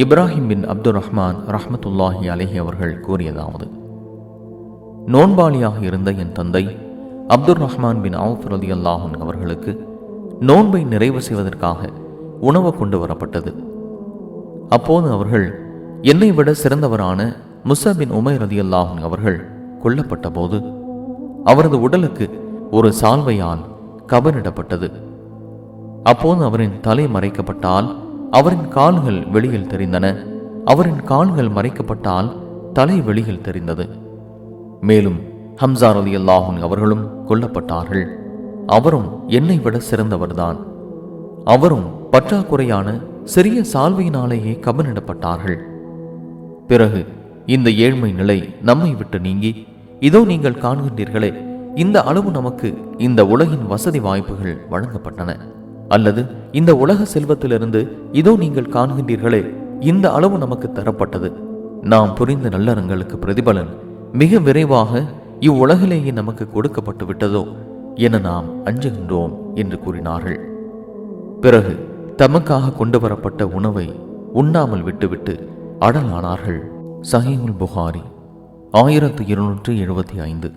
இப்ராஹிம் பின் அப்துல் ரஹ்மான் ரஹமத்துல்லாஹி அலஹி அவர்கள் கூறியதாவது நோன்பாளியாக இருந்த என் தந்தை அப்துல் ரஹ்மான் பின் அவுஃப் ரதி அல்லாஹன் அவர்களுக்கு நோன்பை நிறைவு செய்வதற்காக உணவு கொண்டு வரப்பட்டது. அப்போது அவர்கள் என்னை விட சிறந்தவரான முசா பின் உமை ரதி அல்லாஹன் அவர்கள் கொல்லப்பட்ட போது அவரது உடலுக்கு ஒரு சால்வையால் கபனிடப்பட்டது அப்போது அவரின் தலை மறைக்கப்பட்டால் அவரின் கால்கள் வெளியில் தெரிந்தன. அவரின் கால்கள் மறைக்கப்பட்டால் தலை வெளியில் தெரிந்தது. மேலும் ஹம்சார் அலி அல்லாஹுன் அவர்களும் கொல்லப்பட்டார்கள். அவரும் என்னை விட சிறந்தவர்தான். அவரும் பற்றாக்குறையான சிறிய சால்வையினாலேயே கபனிடப்பட்டார்கள். பிறகு இந்த ஏழ்மை நிலை நம்மை விட்டு நீங்கி இதோ நீங்கள் காண்கின்றீர்களே இந்த அளவு நமக்கு இந்த உலகின் வசதி வாய்ப்புகள் வழங்கப்பட்டன. அல்லது இந்த உலக செல்வத்திலிருந்து இதோ நீங்கள் காண்கின்றீர்களே இந்த அளவு நமக்கு தரப்பட்டது. நாம் புரிந்த நல்லறங்களுக்கு பிரதிபலன் மிக விரைவாக இவ்வுலகிலேயே நமக்கு கொடுக்கப்பட்டு விட்டதோ என நாம் அஞ்சுகின்றோம் என்று கூறினார்கள். பிறகு தமக்காக கொண்டு வரப்பட்ட உணவை உண்ணாமல் விட்டுவிட்டு அடலானார்கள் சஹீஹுல் புகாரி ஆயிரத்து இருநூற்று எழுபத்தி ஐந்து.